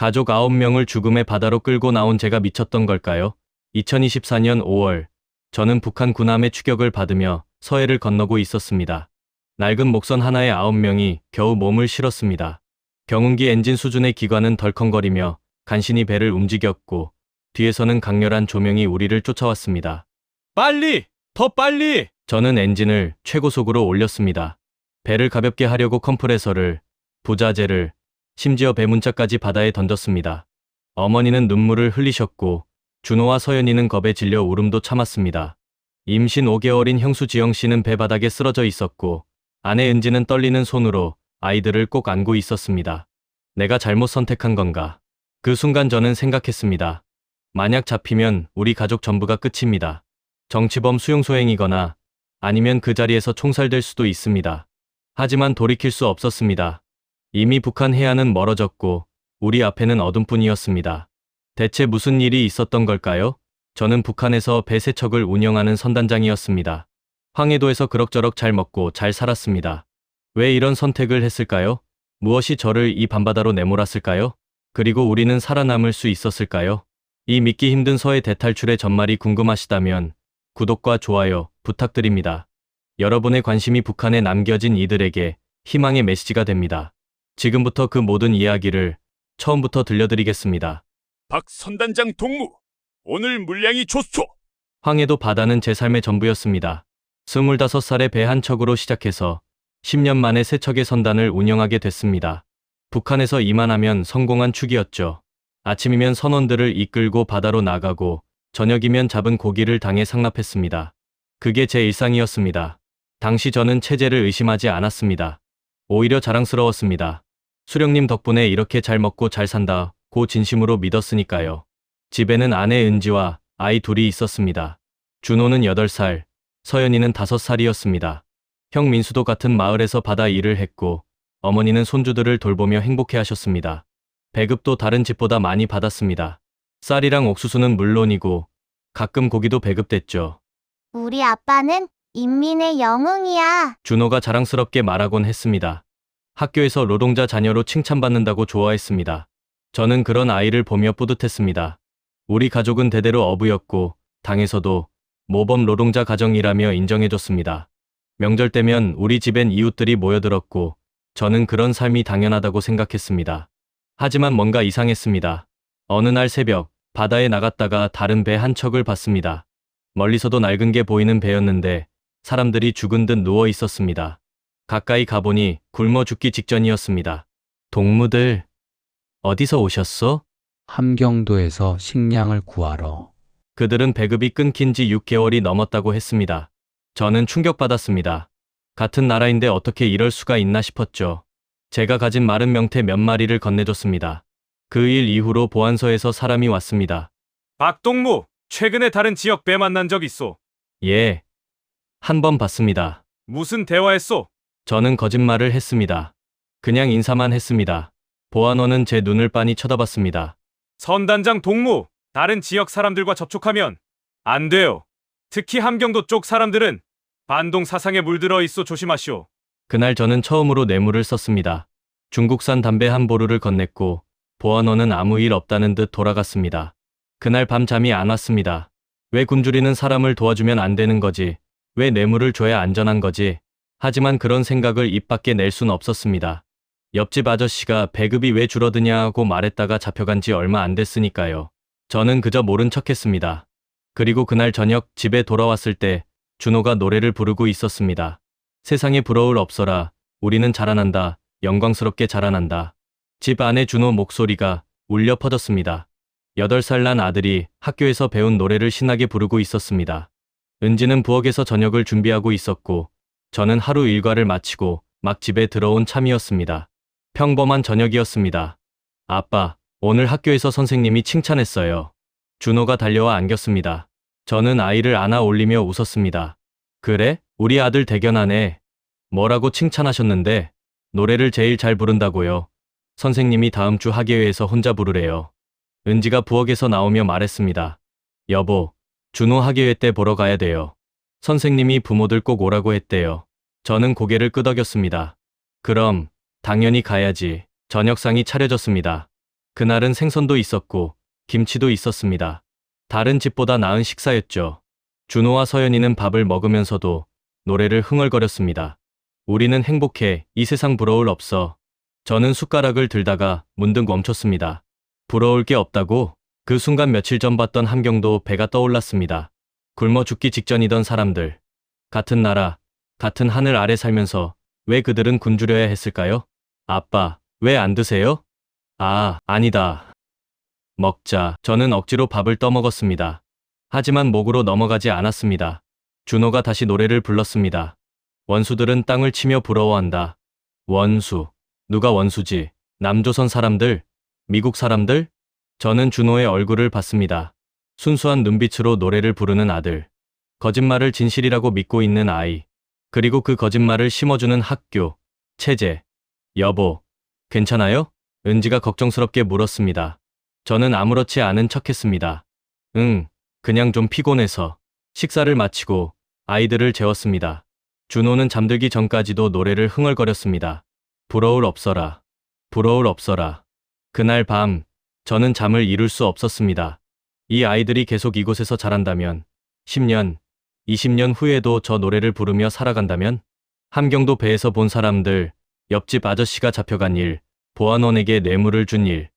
가족 9명을 죽음의 바다로 끌고 나온 제가 미쳤던 걸까요? 2024년 5월, 저는 북한 군함의 추격을 받으며 서해를 건너고 있었습니다. 낡은 목선 하나에 9명이 겨우 몸을 실었습니다. 경운기 엔진 수준의 기관은 덜컹거리며 간신히 배를 움직였고, 뒤에서는 강렬한 조명이 우리를 쫓아왔습니다. 빨리! 더 빨리! 저는 엔진을 최고속으로 올렸습니다. 배를 가볍게 하려고 컴프레서를, 부자재를, 심지어 배 문짝까지 바다에 던졌습니다. 어머니는 눈물을 흘리셨고, 준호와 서연이는 겁에 질려 울음도 참았습니다. 임신 5개월인 형수 지영 씨는 배 바닥에 쓰러져 있었고, 아내 은지는 떨리는 손으로 아이들을 꼭 안고 있었습니다. 내가 잘못 선택한 건가? 그 순간 저는 생각했습니다. 만약 잡히면 우리 가족 전부가 끝입니다. 정치범 수용소행이거나 아니면 그 자리에서 총살될 수도 있습니다. 하지만 돌이킬 수 없었습니다. 이미 북한 해안은 멀어졌고 우리 앞에는 어둠뿐이었습니다. 대체 무슨 일이 있었던 걸까요? 저는 북한에서 배 세척을 운영하는 선단장이었습니다. 황해도에서 그럭저럭 잘 먹고 잘 살았습니다. 왜 이런 선택을 했을까요? 무엇이 저를 이 밤바다로 내몰았을까요? 그리고 우리는 살아남을 수 있었을까요? 이 믿기 힘든 서해 대탈출의 전말이 궁금하시다면 구독과 좋아요 부탁드립니다. 여러분의 관심이 북한에 남겨진 이들에게 희망의 메시지가 됩니다. 지금부터 그 모든 이야기를 처음부터 들려드리겠습니다. 박 선단장 동무, 오늘 물량이 좋소. 황해도 바다는 제 삶의 전부였습니다. 25살에 배 한 척으로 시작해서 10년 만에 세 척의 선단을 운영하게 됐습니다. 북한에서 이만하면 성공한 축이었죠. 아침이면 선원들을 이끌고 바다로 나가고 저녁이면 잡은 고기를 당해 상납했습니다. 그게 제 일상이었습니다. 당시 저는 체제를 의심하지 않았습니다. 오히려 자랑스러웠습니다. 수령님 덕분에 이렇게 잘 먹고 잘 산다 고 진심으로 믿었으니까요. 집에는 아내 은지와 아이 둘이 있었습니다. 준호는 8살, 서연이는 5살이었습니다. 형 민수도 같은 마을에서 바다 일을 했고 어머니는 손주들을 돌보며 행복해 하셨습니다. 배급도 다른 집보다 많이 받았습니다. 쌀이랑 옥수수는 물론이고 가끔 고기도 배급됐죠. 우리 아빠는 인민의 영웅이야. 준호가 자랑스럽게 말하곤 했습니다. 학교에서 노동자 자녀로 칭찬받는다고 좋아했습니다. 저는 그런 아이를 보며 뿌듯했습니다. 우리 가족은 대대로 어부였고 당에서도 모범 노동자 가정이라며 인정해줬습니다. 명절 때면 우리 집엔 이웃들이 모여들었고 저는 그런 삶이 당연하다고 생각했습니다. 하지만 뭔가 이상했습니다. 어느 날 새벽 바다에 나갔다가 다른 배 한 척을 봤습니다. 멀리서도 낡은 게 보이는 배였는데 사람들이 죽은 듯 누워 있었습니다. 가까이 가보니 굶어 죽기 직전이었습니다. 동무들 어디서 오셨어? 함경도에서 식량을 구하러 그들은 배급이 끊긴 지 6개월이 넘었다고 했습니다. 저는 충격받았습니다. 같은 나라인데 어떻게 이럴 수가 있나 싶었죠. 제가 가진 마른 명태 몇 마리를 건네줬습니다. 그 일 이후로 보안소에서 사람이 왔습니다. 박동무, 최근에 다른 지역 배 만난 적 있소? 예. 한 번 봤습니다. 무슨 대화했소? 저는 거짓말을 했습니다. 그냥 인사만 했습니다. 보안원은 제 눈을 빤히 쳐다봤습니다. 선단장 동무, 다른 지역 사람들과 접촉하면 안 돼요. 특히 함경도 쪽 사람들은 반동 사상에 물들어 있어 조심하시오. 그날 저는 처음으로 뇌물을 썼습니다. 중국산 담배 한 보루를 건넸고 보안원은 아무 일 없다는 듯 돌아갔습니다. 그날 밤 잠이 안 왔습니다. 왜 굶주리는 사람을 도와주면 안 되는 거지? 왜 뇌물을 줘야 안전한 거지? 하지만 그런 생각을 입 밖에 낼 순 없었습니다. 옆집 아저씨가 배급이 왜 줄어드냐고 말했다가 잡혀간 지 얼마 안 됐으니까요. 저는 그저 모른 척 했습니다. 그리고 그날 저녁 집에 돌아왔을 때 준호가 노래를 부르고 있었습니다. 세상에 부러울 없어라. 우리는 자라난다. 영광스럽게 자라난다. 집 안에 준호 목소리가 울려 퍼졌습니다. 8살 난 아들이 학교에서 배운 노래를 신나게 부르고 있었습니다. 은지는 부엌에서 저녁을 준비하고 있었고, 저는 하루 일과를 마치고 막 집에 들어온 참이었습니다. 평범한 저녁이었습니다. 아빠, 오늘 학교에서 선생님이 칭찬했어요. 준호가 달려와 안겼습니다. 저는 아이를 안아 올리며 웃었습니다. 그래? 우리 아들 대견하네. 뭐라고 칭찬하셨는데? 노래를 제일 잘 부른다고요. 선생님이 다음 주 학예회에서 혼자 부르래요. 은지가 부엌에서 나오며 말했습니다. 여보, 준호 학예회 때 보러 가야 돼요. 선생님이 부모들 꼭 오라고 했대요. 저는 고개를 끄덕였습니다. 그럼, 당연히 가야지. 저녁상이 차려졌습니다. 그날은 생선도 있었고 김치도 있었습니다. 다른 집보다 나은 식사였죠. 준호와 서연이는 밥을 먹으면서도 노래를 흥얼거렸습니다. 우리는 행복해 이 세상 부러울 없어. 저는 숟가락을 들다가 문득 멈췄습니다. 부러울 게 없다고? 그 순간 며칠 전 봤던 함경도 배가 떠올랐습니다. 굶어 죽기 직전이던 사람들. 같은 나라, 같은 하늘 아래 살면서 왜 그들은 굶주려야 했을까요? 아빠, 왜 안 드세요? 아, 아니다. 먹자. 저는 억지로 밥을 떠먹었습니다. 하지만 목으로 넘어가지 않았습니다. 준호가 다시 노래를 불렀습니다. 원수들은 땅을 치며 부러워한다. 원수. 누가 원수지? 남조선 사람들? 미국 사람들? 저는 준호의 얼굴을 봤습니다. 순수한 눈빛으로 노래를 부르는 아들. 거짓말을 진실이라고 믿고 있는 아이. 그리고 그 거짓말을 심어주는 학교, 체제. 여보, 괜찮아요? 은지가 걱정스럽게 물었습니다. 저는 아무렇지 않은 척했습니다. 응, 그냥 좀 피곤해서. 식사를 마치고 아이들을 재웠습니다. 준호는 잠들기 전까지도 노래를 흥얼거렸습니다. 부러울 없어라. 부러울 없어라. 그날 밤, 저는 잠을 이룰 수 없었습니다. 이 아이들이 계속 이곳에서 자란다면, 10년, 20년 후에도 저 노래를 부르며 살아간다면, 함경도 배에서 본 사람들, 옆집 아저씨가 잡혀간 일, 보안원에게 뇌물을 준 일,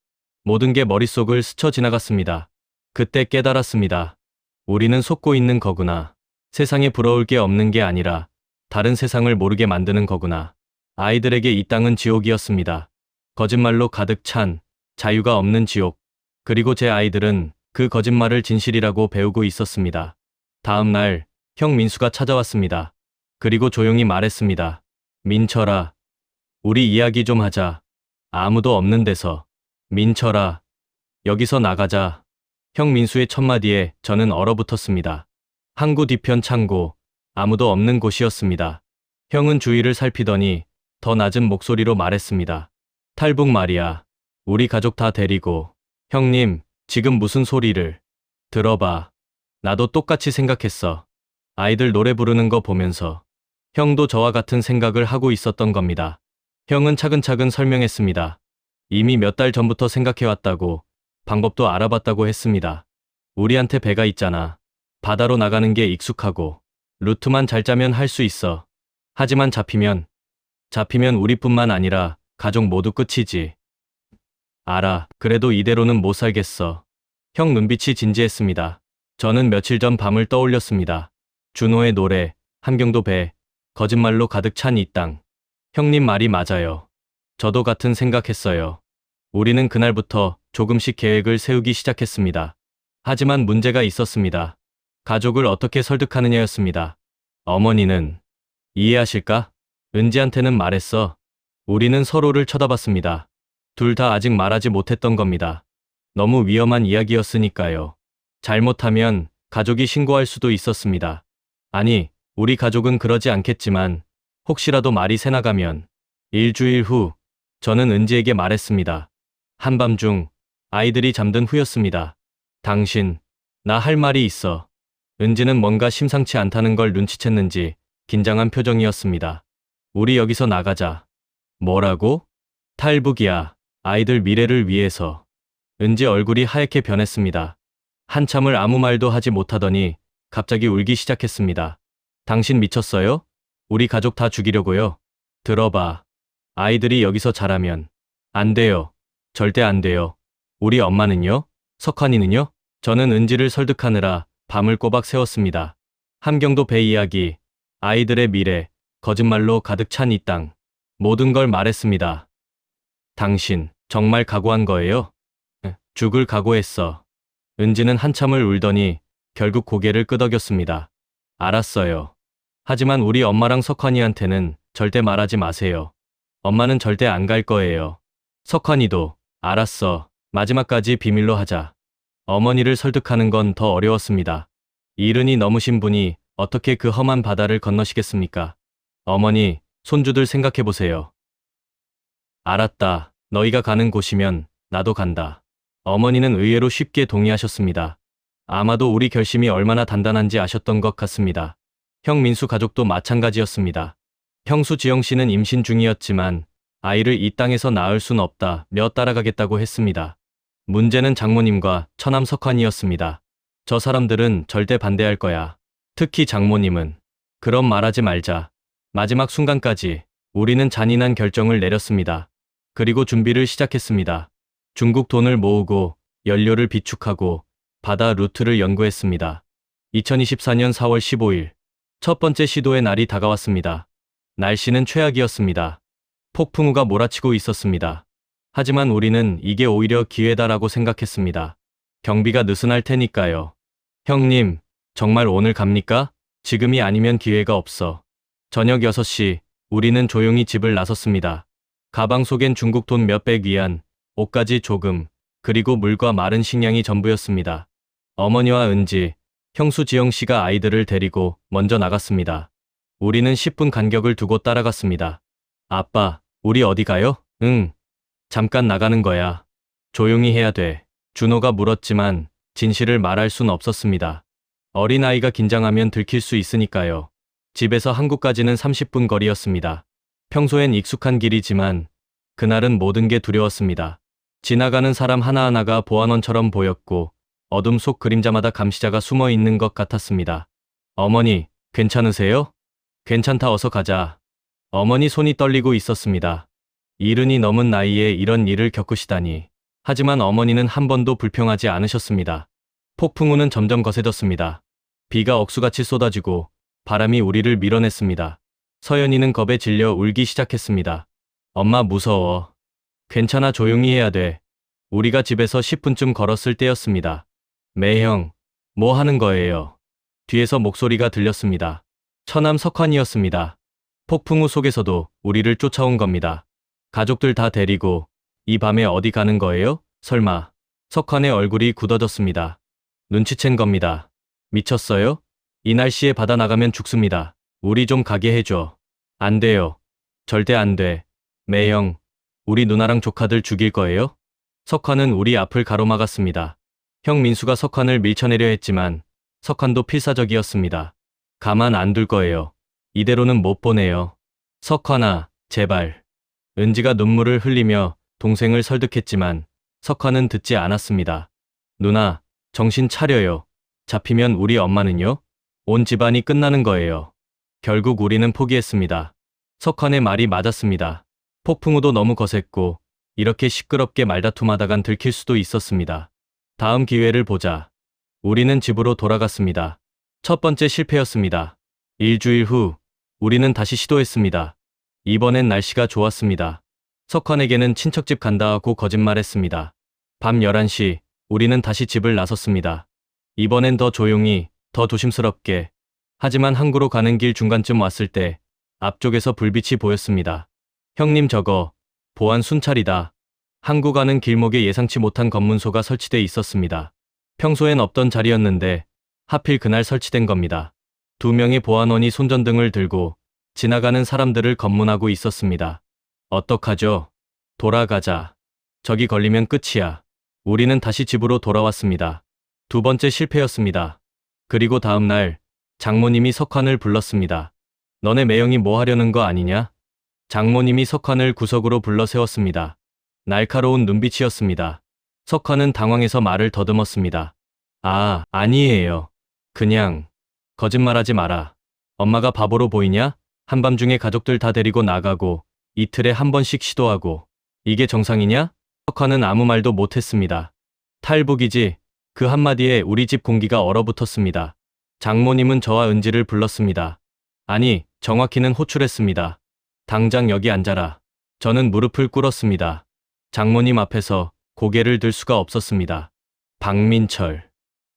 모든 게 머릿속을 스쳐 지나갔습니다. 그때 깨달았습니다. 우리는 속고 있는 거구나. 세상에 부러울 게 없는 게 아니라 다른 세상을 모르게 만드는 거구나. 아이들에게 이 땅은 지옥이었습니다. 거짓말로 가득 찬 자유가 없는 지옥. 그리고 제 아이들은 그 거짓말을 진실이라고 배우고 있었습니다. 다음 날, 형 민수가 찾아왔습니다. 그리고 조용히 말했습니다. 민철아, 우리 이야기 좀 하자. 아무도 없는 데서. 민철아, 여기서 나가자. 형 민수의 첫마디에 저는 얼어붙었습니다. 항구 뒤편 창고, 아무도 없는 곳이었습니다. 형은 주위를 살피더니 더 낮은 목소리로 말했습니다. 탈북 말이야. 우리 가족 다 데리고. 형님, 지금 무슨 소리를. 들어봐. 나도 똑같이 생각했어. 아이들 노래 부르는 거 보면서. 형도 저와 같은 생각을 하고 있었던 겁니다. 형은 차근차근 설명했습니다. 이미 몇 달 전부터 생각해왔다고, 방법도 알아봤다고 했습니다. 우리한테 배가 있잖아. 바다로 나가는 게 익숙하고, 루트만 잘 짜면 할 수 있어. 하지만 잡히면, 잡히면 우리뿐만 아니라 가족 모두 끝이지. 알아. 그래도 이대로는 못 살겠어. 형 눈빛이 진지했습니다. 저는 며칠 전 밤을 떠올렸습니다. 준호의 노래, 함경도 배, 거짓말로 가득 찬 이 땅. 형님 말이 맞아요. 저도 같은 생각했어요. 우리는 그날부터 조금씩 계획을 세우기 시작했습니다. 하지만 문제가 있었습니다. 가족을 어떻게 설득하느냐였습니다. 어머니는 이해하실까? 은지한테는 말했어. 우리는 서로를 쳐다봤습니다. 둘 다 아직 말하지 못했던 겁니다. 너무 위험한 이야기였으니까요. 잘못하면 가족이 신고할 수도 있었습니다. 아니, 우리 가족은 그러지 않겠지만 혹시라도 말이 새나가면 일주일 후 저는 은지에게 말했습니다. 한밤중 아이들이 잠든 후였습니다. 당신, 나 할 말이 있어. 은지는 뭔가 심상치 않다는 걸 눈치챘는지 긴장한 표정이었습니다. 우리 여기서 나가자. 뭐라고? 탈북이야. 아이들 미래를 위해서. 은지 얼굴이 하얗게 변했습니다. 한참을 아무 말도 하지 못하더니 갑자기 울기 시작했습니다. 당신 미쳤어요? 우리 가족 다 죽이려고요? 들어봐. 아이들이 여기서 자라면. 안 돼요. 절대 안 돼요. 우리 엄마는요? 석환이는요? 저는 은지를 설득하느라 밤을 꼬박 새웠습니다. 함경도 배 이야기, 아이들의 미래, 거짓말로 가득 찬 이 땅. 모든 걸 말했습니다. 당신, 정말 각오한 거예요? 네, 죽을 각오했어. 은지는 한참을 울더니 결국 고개를 끄덕였습니다. 알았어요. 하지만 우리 엄마랑 석환이한테는 절대 말하지 마세요. 엄마는 절대 안 갈 거예요. 석환이도, 알았어. 마지막까지 비밀로 하자. 어머니를 설득하는 건 더 어려웠습니다. 이른이 넘으신 분이 어떻게 그 험한 바다를 건너시겠습니까? 어머니, 손주들 생각해보세요. 알았다. 너희가 가는 곳이면 나도 간다. 어머니는 의외로 쉽게 동의하셨습니다. 아마도 우리 결심이 얼마나 단단한지 아셨던 것 같습니다. 형 민수 가족도 마찬가지였습니다. 형수 지영 씨는 임신 중이었지만 아이를 이 땅에서 낳을 순 없다 며 따라가겠다고 했습니다. 문제는 장모님과 처남 석환이었습니다. 저 사람들은 절대 반대할 거야. 특히 장모님은. 그럼 말하지 말자. 마지막 순간까지 우리는 잔인한 결정을 내렸습니다. 그리고 준비를 시작했습니다. 중국 돈을 모으고 연료를 비축하고 바다 루트를 연구했습니다. 2024년 4월 15일 첫 번째 시도의 날이 다가왔습니다. 날씨는 최악이었습니다. 폭풍우가 몰아치고 있었습니다. 하지만 우리는 이게 오히려 기회다라고 생각했습니다. 경비가 느슨할 테니까요. 형님, 정말 오늘 갑니까? 지금이 아니면 기회가 없어. 저녁 6시, 우리는 조용히 집을 나섰습니다. 가방 속엔 중국 돈 몇백 위안, 옷까지 조금, 그리고 물과 마른 식량이 전부였습니다. 어머니와 은지, 형수 지영 씨가 아이들을 데리고 먼저 나갔습니다. 우리는 10분 간격을 두고 따라갔습니다. 아빠, 우리 어디 가요? 응. 잠깐 나가는 거야. 조용히 해야 돼. 준호가 물었지만 진실을 말할 순 없었습니다. 어린아이가 긴장하면 들킬 수 있으니까요. 집에서 한국까지는 30분 거리였습니다. 평소엔 익숙한 길이지만 그날은 모든 게 두려웠습니다. 지나가는 사람 하나하나가 보안원처럼 보였고 어둠 속 그림자마다 감시자가 숨어 있는 것 같았습니다. 어머니, 괜찮으세요? 괜찮다 어서 가자. 어머니 손이 떨리고 있었습니다. 이른이 넘은 나이에 이런 일을 겪으시다니. 하지만 어머니는 한 번도 불평하지 않으셨습니다. 폭풍우는 점점 거세졌습니다. 비가 억수같이 쏟아지고 바람이 우리를 밀어냈습니다. 서연이는 겁에 질려 울기 시작했습니다. 엄마 무서워. 괜찮아 조용히 해야 돼. 우리가 집에서 10분쯤 걸었을 때였습니다. 매형, 뭐 하는 거예요? 뒤에서 목소리가 들렸습니다. 처남 석환이었습니다. 폭풍우 속에서도 우리를 쫓아온 겁니다. 가족들 다 데리고 이 밤에 어디 가는 거예요? 설마. 석환의 얼굴이 굳어졌습니다. 눈치챈 겁니다. 미쳤어요? 이 날씨에 바다 나가면 죽습니다. 우리 좀 가게 해줘. 안 돼요. 절대 안 돼. 매형, 우리 누나랑 조카들 죽일 거예요? 석환은 우리 앞을 가로막았습니다. 형 민수가 석환을 밀쳐내려 했지만 석환도 필사적이었습니다. 가만 안 둘 거예요. 이대로는 못 보내요. 석환아, 제발. 은지가 눈물을 흘리며 동생을 설득했지만 석환은 듣지 않았습니다. 누나, 정신 차려요. 잡히면 우리 엄마는요? 온 집안이 끝나는 거예요. 결국 우리는 포기했습니다. 석환의 말이 맞았습니다. 폭풍우도 너무 거셌고 이렇게 시끄럽게 말다툼하다간 들킬 수도 있었습니다. 다음 기회를 보자. 우리는 집으로 돌아갔습니다. 첫 번째 실패였습니다. 일주일 후 우리는 다시 시도했습니다. 이번엔 날씨가 좋았습니다. 석환에게는 친척집 간다 하고 거짓말했습니다. 밤 11시 우리는 다시 집을 나섰습니다. 이번엔 더 조용히, 더 조심스럽게. 하지만 항구로 가는 길 중간쯤 왔을 때 앞쪽에서 불빛이 보였습니다. 형님 저거 보안 순찰이다. 항구 가는 길목에 예상치 못한 검문소가 설치돼 있었습니다. 평소엔 없던 자리였는데 하필 그날 설치된 겁니다. 두 명의 보안원이 손전등을 들고 지나가는 사람들을 검문하고 있었습니다. 어떡하죠? 돌아가자. 저기 걸리면 끝이야. 우리는 다시 집으로 돌아왔습니다. 두 번째 실패였습니다. 그리고 다음 날 장모님이 석환을 불렀습니다. 너네 매형이 뭐 하려는 거 아니냐? 장모님이 석환을 구석으로 불러 세웠습니다. 날카로운 눈빛이었습니다. 석환은 당황해서 말을 더듬었습니다. 아, 아니에요. 그냥 거짓말하지 마라. 엄마가 바보로 보이냐? 한밤중에 가족들 다 데리고 나가고 이틀에 한 번씩 시도하고 이게 정상이냐? 석환은 아무 말도 못했습니다. 탈북이지. 그 한마디에 우리 집 공기가 얼어붙었습니다. 장모님은 저와 은지를 불렀습니다. 아니, 정확히는 호출했습니다. 당장 여기 앉아라. 저는 무릎을 꿇었습니다. 장모님 앞에서 고개를 들 수가 없었습니다. 박민철.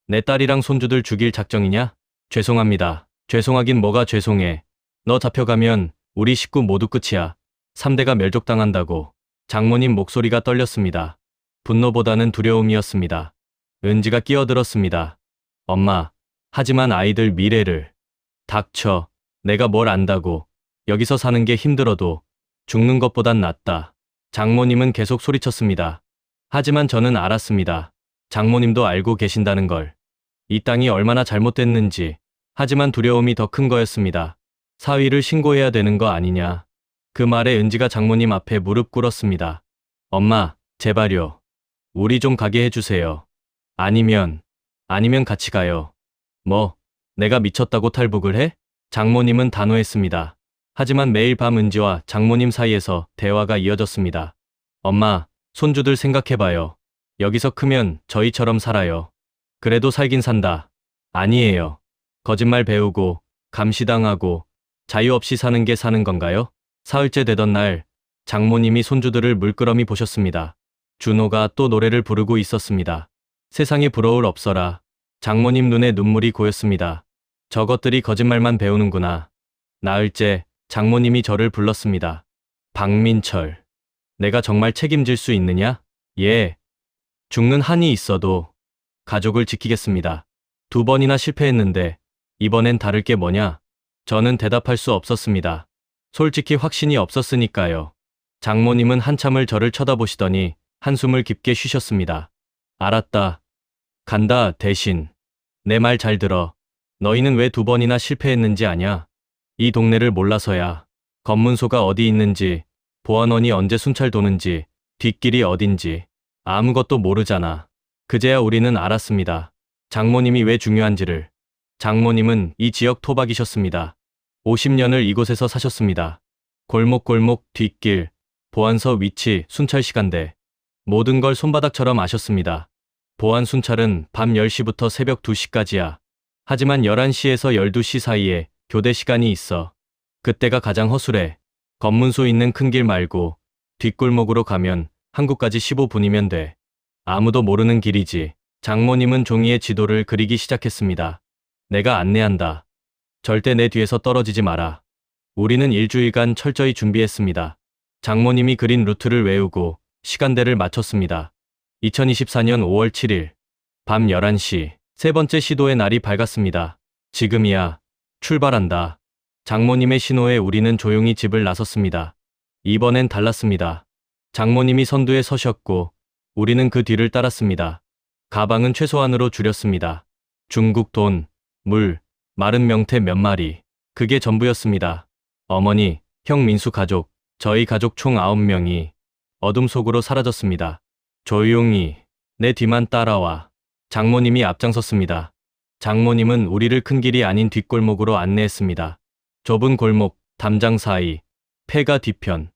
내 딸이랑 손주들 죽일 작정이냐? 죄송합니다. 죄송하긴 뭐가 죄송해. 너 잡혀가면 우리 식구 모두 끝이야. 3대가 멸족당한다고. 장모님 목소리가 떨렸습니다. 분노보다는 두려움이었습니다. 은지가 끼어들었습니다. 엄마, 하지만 아이들 미래를. 닥쳐. 내가 뭘 안다고. 여기서 사는 게 힘들어도 죽는 것보단 낫다. 장모님은 계속 소리쳤습니다. 하지만 저는 알았습니다. 장모님도 알고 계신다는 걸. 이 땅이 얼마나 잘못됐는지. 하지만 두려움이 더 큰 거였습니다. 사위를 신고해야 되는 거 아니냐. 그 말에 은지가 장모님 앞에 무릎 꿇었습니다. 엄마, 제발요. 우리 좀 가게 해주세요. 아니면, 아니면 같이 가요. 뭐, 내가 미쳤다고 탈북을 해? 장모님은 단호했습니다. 하지만 매일 밤 은지와 장모님 사이에서 대화가 이어졌습니다. 엄마, 손주들 생각해봐요. 여기서 크면 저희처럼 살아요. 그래도 살긴 산다. 아니에요. 거짓말 배우고, 감시당하고, 자유 없이 사는 게 사는 건가요? 사흘째 되던 날, 장모님이 손주들을 물끄러미 보셨습니다. 준호가 또 노래를 부르고 있었습니다. 세상에 부러울 없어라. 장모님 눈에 눈물이 고였습니다. 저것들이 거짓말만 배우는구나. 나흘째 장모님이 저를 불렀습니다. 박민철. 내가 정말 책임질 수 있느냐? 예. 죽는 한이 있어도 가족을 지키겠습니다. 두 번이나 실패했는데 이번엔 다를 게 뭐냐? 저는 대답할 수 없었습니다. 솔직히 확신이 없었으니까요. 장모님은 한참을 저를 쳐다보시더니 한숨을 깊게 쉬셨습니다. 알았다. 간다, 대신. 내 말 잘 들어. 너희는 왜 두 번이나 실패했는지 아냐? 이 동네를 몰라서야. 검문소가 어디 있는지, 보안원이 언제 순찰 도는지, 뒷길이 어딘지, 아무것도 모르잖아. 그제야 우리는 알았습니다. 장모님이 왜 중요한지를. 장모님은 이 지역 토박이셨습니다. 50년을 이곳에서 사셨습니다. 골목골목, 뒷길, 보안서 위치, 순찰 시간대. 모든 걸 손바닥처럼 아셨습니다. 보안 순찰은 밤 10시부터 새벽 2시까지야. 하지만 11시에서 12시 사이에 교대 시간이 있어. 그때가 가장 허술해. 검문소 있는 큰 길 말고 뒷골목으로 가면 한국까지 15분이면 돼. 아무도 모르는 길이지. 장모님은 종이에 지도를 그리기 시작했습니다. 내가 안내한다. 절대 내 뒤에서 떨어지지 마라. 우리는 일주일간 철저히 준비했습니다. 장모님이 그린 루트를 외우고 시간대를 맞췄습니다. 2024년 5월 7일 밤 11시 세 번째 시도의 날이 밝았습니다. 지금이야. 출발한다. 장모님의 신호에 우리는 조용히 집을 나섰습니다. 이번엔 달랐습니다. 장모님이 선두에 서셨고 우리는 그 뒤를 따랐습니다. 가방은 최소한으로 줄였습니다. 중국 돈, 물, 마른 명태 몇 마리. 그게 전부였습니다. 어머니, 형 민수 가족, 저희 가족 총 9명이 어둠 속으로 사라졌습니다. 조용히 내 뒤만 따라와. 장모님이 앞장섰습니다. 장모님은 우리를 큰 길이 아닌 뒷골목으로 안내했습니다. 좁은 골목, 담장 사이, 폐가 뒤편.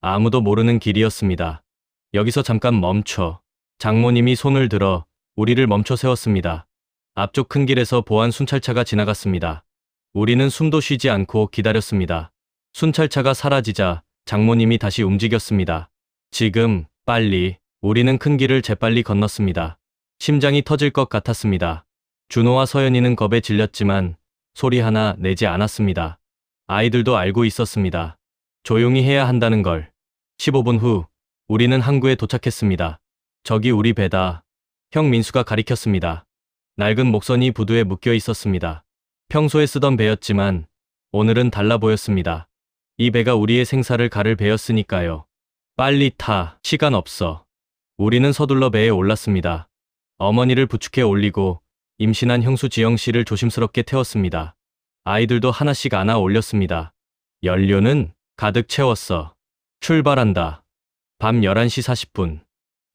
아무도 모르는 길이었습니다. 여기서 잠깐 멈춰. 장모님이 손을 들어 우리를 멈춰 세웠습니다. 앞쪽 큰 길에서 보안 순찰차가 지나갔습니다. 우리는 숨도 쉬지 않고 기다렸습니다. 순찰차가 사라지자 장모님이 다시 움직였습니다. 지금, 빨리, 우리는 큰 길을 재빨리 건넜습니다. 심장이 터질 것 같았습니다. 준호와 서연이는 겁에 질렸지만 소리 하나 내지 않았습니다. 아이들도 알고 있었습니다. 조용히 해야 한다는 걸. 15분 후, 우리는 항구에 도착했습니다. 저기 우리 배다. 형 민수가 가리켰습니다. 낡은 목선이 부두에 묶여 있었습니다. 평소에 쓰던 배였지만 오늘은 달라 보였습니다. 이 배가 우리의 생사를 가를 배였으니까요. 빨리 타. 시간 없어. 우리는 서둘러 배에 올랐습니다. 어머니를 부축해 올리고 임신한 형수 지영 씨를 조심스럽게 태웠습니다. 아이들도 하나씩 안아 올렸습니다. 연료는 가득 채웠어. 출발한다. 밤 11시 40분.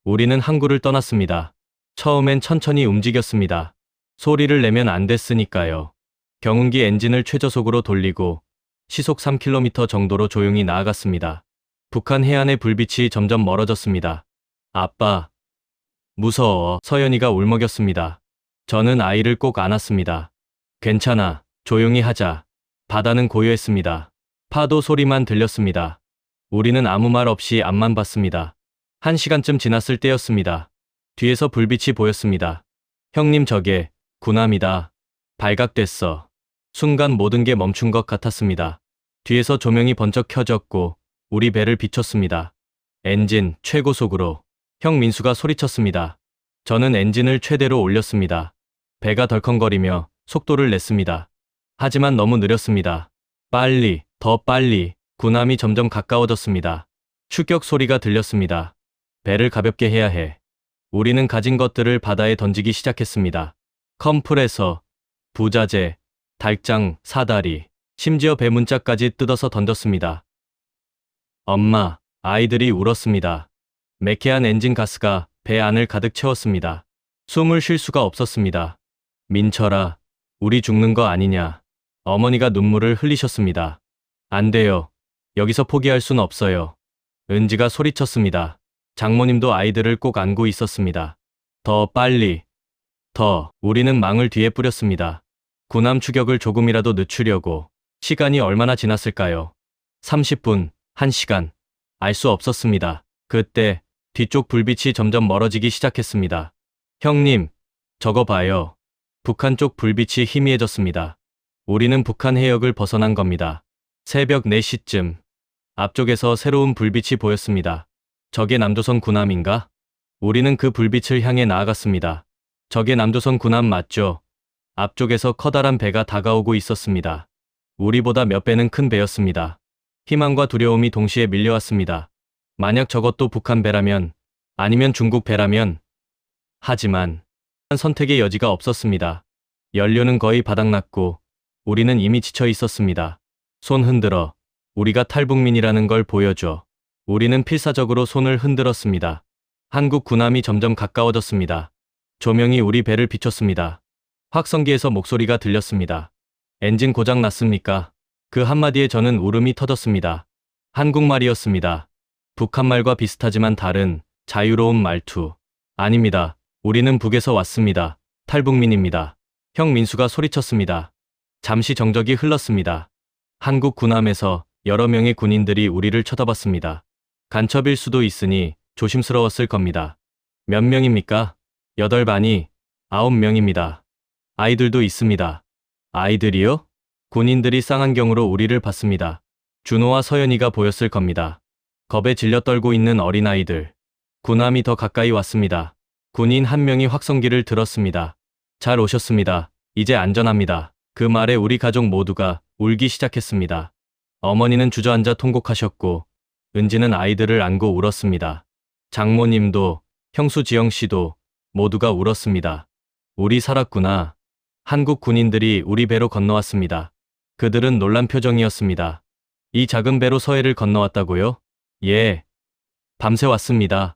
우리는 항구를 떠났습니다. 처음엔 천천히 움직였습니다. 소리를 내면 안 됐으니까요. 경운기 엔진을 최저속으로 돌리고 시속 3km 정도로 조용히 나아갔습니다. 북한 해안의 불빛이 점점 멀어졌습니다. 아빠. 무서워. 서연이가 울먹였습니다. 저는 아이를 꼭 안았습니다. 괜찮아. 조용히 하자. 바다는 고요했습니다. 파도 소리만 들렸습니다. 우리는 아무 말 없이 앞만 봤습니다. 한 시간쯤 지났을 때였습니다. 뒤에서 불빛이 보였습니다. 형님 저게 구남이다. 발각됐어. 순간 모든 게 멈춘 것 같았습니다. 뒤에서 조명이 번쩍 켜졌고 우리 배를 비췄습니다. 엔진 최고속으로 형 민수가 소리쳤습니다. 저는 엔진을 최대로 올렸습니다. 배가 덜컹거리며 속도를 냈습니다. 하지만 너무 느렸습니다. 빨리, 더 빨리, 군함이 점점 가까워졌습니다. 추격 소리가 들렸습니다. 배를 가볍게 해야 해. 우리는 가진 것들을 바다에 던지기 시작했습니다. 컴프레서, 부자재, 달장, 사다리, 심지어 배 문짝까지 뜯어서 던졌습니다. 엄마, 아이들이 울었습니다. 매캐한 엔진 가스가 배 안을 가득 채웠습니다. 숨을 쉴 수가 없었습니다. 민철아, 우리 죽는 거 아니냐. 어머니가 눈물을 흘리셨습니다. 안 돼요. 여기서 포기할 순 없어요. 은지가 소리쳤습니다. 장모님도 아이들을 꼭 안고 있었습니다. 더 빨리. 더, 우리는 망을 뒤에 뿌렸습니다. 군함 추격을 조금이라도 늦추려고. 시간이 얼마나 지났을까요? 30분, 1시간. 알 수 없었습니다. 그때, 뒤쪽 불빛이 점점 멀어지기 시작했습니다. 형님, 저거 봐요. 북한 쪽 불빛이 희미해졌습니다. 우리는 북한 해역을 벗어난 겁니다. 새벽 4시쯤. 앞쪽에서 새로운 불빛이 보였습니다. 저게 남조선 군함인가? 우리는 그 불빛을 향해 나아갔습니다. 저게 남조선 군함 맞죠? 앞쪽에서 커다란 배가 다가오고 있었습니다. 우리보다 몇 배는 큰 배였습니다. 희망과 두려움이 동시에 밀려왔습니다. 만약 저것도 북한 배라면, 아니면 중국 배라면, 하지만, 선택의 여지가 없었습니다. 연료는 거의 바닥났고, 우리는 이미 지쳐 있었습니다. 손 흔들어, 우리가 탈북민이라는 걸 보여줘. 우리는 필사적으로 손을 흔들었습니다. 한국 군함이 점점 가까워졌습니다. 조명이 우리 배를 비췄습니다. 확성기에서 목소리가 들렸습니다. 엔진 고장 났습니까? 그 한마디에 저는 울음이 터졌습니다. 한국말이었습니다. 북한말과 비슷하지만 다른 자유로운 말투. 아닙니다. 우리는 북에서 왔습니다. 탈북민입니다. 형 민수가 소리쳤습니다. 잠시 정적이 흘렀습니다. 한국 군함에서 여러 명의 군인들이 우리를 쳐다봤습니다. 간첩일 수도 있으니 조심스러웠을 겁니다. 몇 명입니까? 여덟 반이 아홉 명입니다. 아이들도 있습니다. 아이들이요? 군인들이 쌍안경으로 우리를 봤습니다. 준호와 서연이가 보였을 겁니다. 겁에 질려 떨고 있는 어린아이들. 군함이 더 가까이 왔습니다. 군인 한 명이 확성기를 들었습니다. 잘 오셨습니다. 이제 안전합니다. 그 말에 우리 가족 모두가 울기 시작했습니다. 어머니는 주저앉아 통곡하셨고, 은지는 아이들을 안고 울었습니다. 장모님도, 형수 지영 씨도 모두가 울었습니다. 우리 살았구나. 한국 군인들이 우리 배로 건너왔습니다. 그들은 놀란 표정이었습니다. 이 작은 배로 서해를 건너왔다고요? 예. 밤새 왔습니다.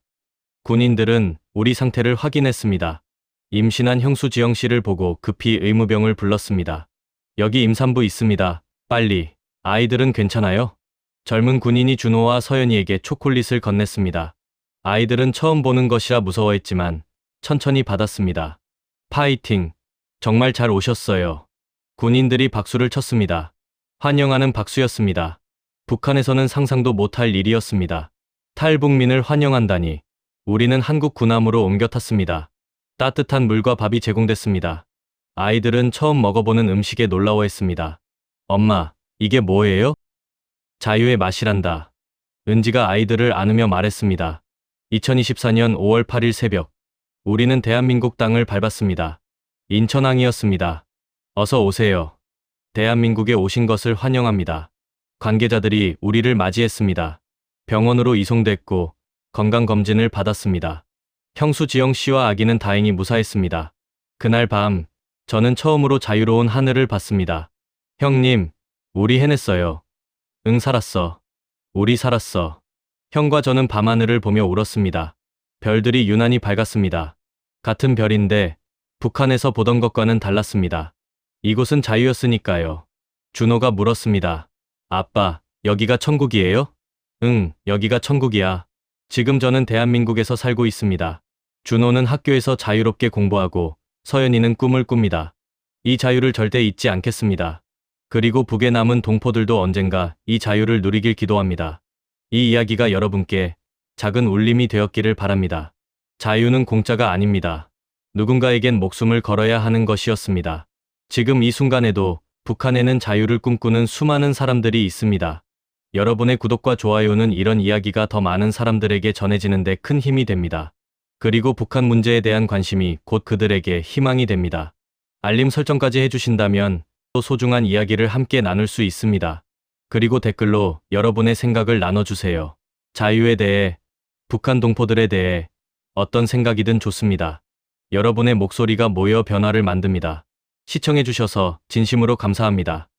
군인들은 우리 상태를 확인했습니다. 임신한 형수 지영 씨를 보고 급히 의무병을 불렀습니다. 여기 임산부 있습니다. 빨리. 아이들은 괜찮아요? 젊은 군인이 준호와 서연이에게 초콜릿을 건넸습니다. 아이들은 처음 보는 것이라 무서워했지만 천천히 받았습니다. 파이팅. 정말 잘 오셨어요. 군인들이 박수를 쳤습니다. 환영하는 박수였습니다. 북한에서는 상상도 못할 일이었습니다. 탈북민을 환영한다니. 우리는 한국 군함으로 옮겨 탔습니다. 따뜻한 물과 밥이 제공됐습니다. 아이들은 처음 먹어보는 음식에 놀라워했습니다. 엄마, 이게 뭐예요? 자유의 맛이란다. 은지가 아이들을 안으며 말했습니다. 2024년 5월 8일 새벽, 우리는 대한민국 땅을 밟았습니다. 인천항이었습니다. 어서 오세요. 대한민국에 오신 것을 환영합니다. 관계자들이 우리를 맞이했습니다. 병원으로 이송됐고 건강검진을 받았습니다. 형수 지영 씨와 아기는 다행히 무사했습니다. 그날 밤, 저는 처음으로 자유로운 하늘을 봤습니다. 형님, 우리 해냈어요. 응, 살았어. 우리 살았어. 형과 저는 밤하늘을 보며 울었습니다. 별들이 유난히 밝았습니다. 같은 별인데, 북한에서 보던 것과는 달랐습니다. 이곳은 자유였으니까요. 준호가 물었습니다. 아빠, 여기가 천국이에요? 응, 여기가 천국이야. 지금 저는 대한민국에서 살고 있습니다. 준호는 학교에서 자유롭게 공부하고 서연이는 꿈을 꿉니다. 이 자유를 절대 잊지 않겠습니다. 그리고 북에 남은 동포들도 언젠가 이 자유를 누리길 기도합니다. 이 이야기가 여러분께 작은 울림이 되었기를 바랍니다. 자유는 공짜가 아닙니다. 누군가에겐 목숨을 걸어야 하는 것이었습니다. 지금 이 순간에도 북한에는 자유를 꿈꾸는 수많은 사람들이 있습니다. 여러분의 구독과 좋아요는 이런 이야기가 더 많은 사람들에게 전해지는 데 큰 힘이 됩니다. 그리고 북한 문제에 대한 관심이 곧 그들에게 희망이 됩니다. 알림 설정까지 해주신다면 또 소중한 이야기를 함께 나눌 수 있습니다. 그리고 댓글로 여러분의 생각을 나눠주세요. 자유에 대해, 북한 동포들에 대해 어떤 생각이든 좋습니다. 여러분의 목소리가 모여 변화를 만듭니다. 시청해주셔서 진심으로 감사합니다.